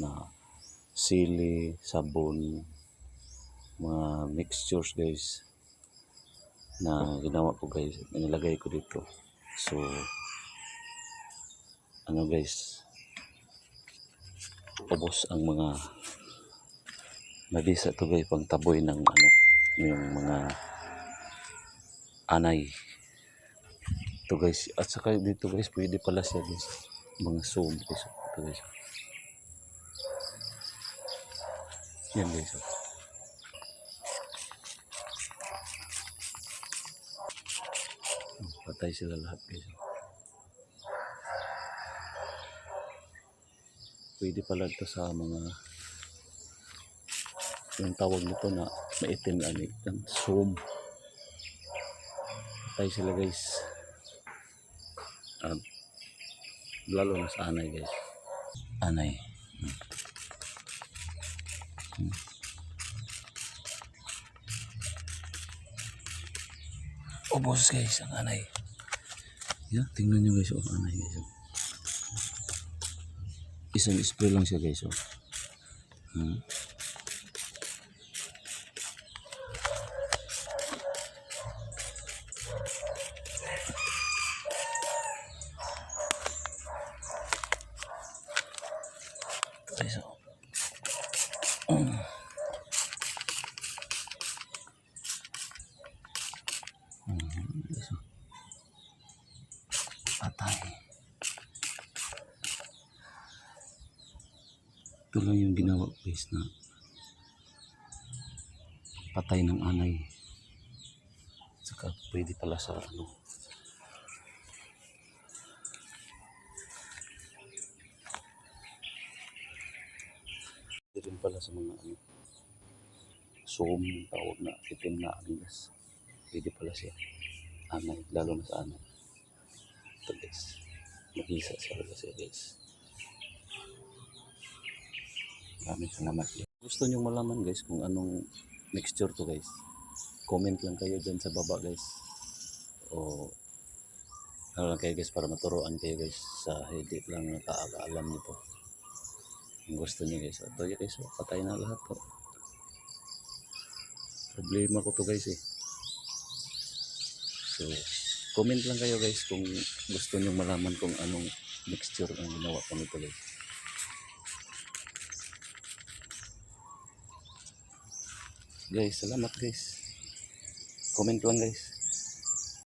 na sili, sabon, mga mixtures guys na ginawa ko guys, inilagay ko dito. So, ano guys, ubos ang mga mabisa to guys, pang taboy ng ano, yung mga anay. Ito guys, at saka dito guys, pwede pala siya guys, mga guys. Ito guys. Yan guys. oh. Patay sila lahat guys. Pwede pala ito sa mga yung tawag nito na maitim na ano, yung soom. Patay sila guys. At lalo na sa anay guys. Anay. Hmm. Ubos guys ang anay. Yan, tingnan nyo guys, oh, anay guys. oh. Isang spray lang siya guys, oh. Hmm. Guys, oh. Mm. Mm, guys, oh. Patay. Ito lang yung ginawa guys na patay ng anay. Saka pwede pala sa ano. Pwede rin pala sa mga ano. Sum, tawag na itim na angas. Pwede pala siya. Anay, lalo na sa anay. Ito guys. Mag-isa siya siya guys. Maraming salamat. Gusto nyo malaman guys kung anong mixture to guys. Comment lang kayo dyan sa baba guys. O ano lang kayo guys para maturuan kayo guys sa hindi lang nakakaalam nito. Kung gusto niyo guys. Ito yun guys. oh, Patay na lahat po. Problema ko to guys eh. So, comment lang kayo guys kung gusto nyo malaman kung anong mixture ang ginawa ko nito guys. Guys, salamat guys. Comment lang guys.